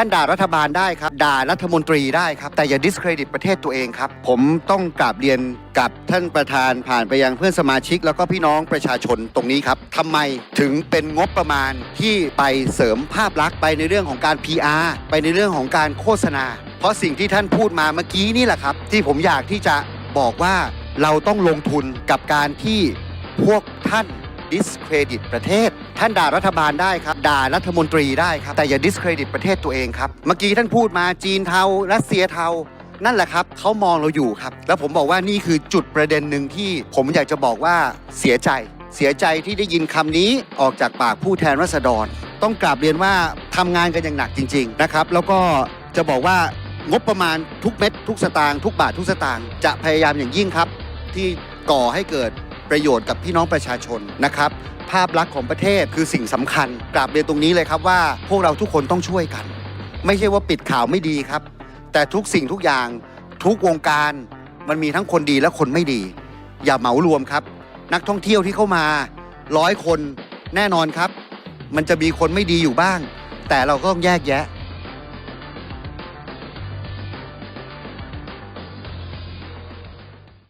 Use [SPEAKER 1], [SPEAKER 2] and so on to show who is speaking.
[SPEAKER 1] ท่านด่ารัฐบาลได้ครับ ด่ารัฐมนตรีได้ครับ แต่อย่า discredit ประเทศตัวเองครับ ผมต้องกราบเรียนกับท่านประธานผ่านไปยังเพื่อนสมาชิก แล้วก็พี่น้องประชาชนตรงนี้ครับทำไมถึงเป็นงบประมาณที่ไปเสริมภาพลักษณ์ไปในเรื่องของการ PR ไปในเรื่องของการโฆษณา เพราะสิ่งที่ท่านพูดมาเมื่อกี้นี่แหละครับ ที่ผมอยากที่จะบอกว่าเราต้องลงทุนกับการที่พวกท่าน discredit ประเทศ ท่านด่ารัฐบาลได้ครับ ด่ารัฐมนตรีได้ครับ แต่อย่า discredit ประเทศตัวเองครับ เมื่อกี้ท่านพูดมาจีนเทารัสเซียเทา นั่นแหละครับเขามองเราอยู่ครับ แล้วผมบอกว่านี่คือจุดประเด็นหนึ่งที่ผมอยากจะบอกว่าเสียใจ เสียใจที่ได้ยินคำนี้ออกจากปากผู้แทนรัษฎร ต้องกราบเรียนว่าทำงานกันอย่างหนักจริง ๆนะครับ แล้วก็จะบอกว่างบประมาณทุกเม็ดทุกสตางค์ทุกบาททุกสตางค์จะพยายามอย่างยิ่งครับ ที่ก่อให้เกิด ประโยชน์กับพี่น้องประชาชนนะครับ ภาพลักษณ์ของประเทศคือสิ่งสำคัญกราบเรียนตรงนี้เลยครับว่า พวกเราทุกคนต้องช่วยกัน ไม่ใช่ว่าปิดข่าวไม่ดีครับ แต่ทุกสิ่งทุกอย่างทุกวงการมันมีทั้งคนดีและคนไม่ดี อย่าเหมารวมครับ นักท่องเที่ยวที่เข้ามาร้อยคนแน่นอนครับ มันจะมีคนไม่ดีอยู่บ้าง แต่เราก็ต้องแยกแยะ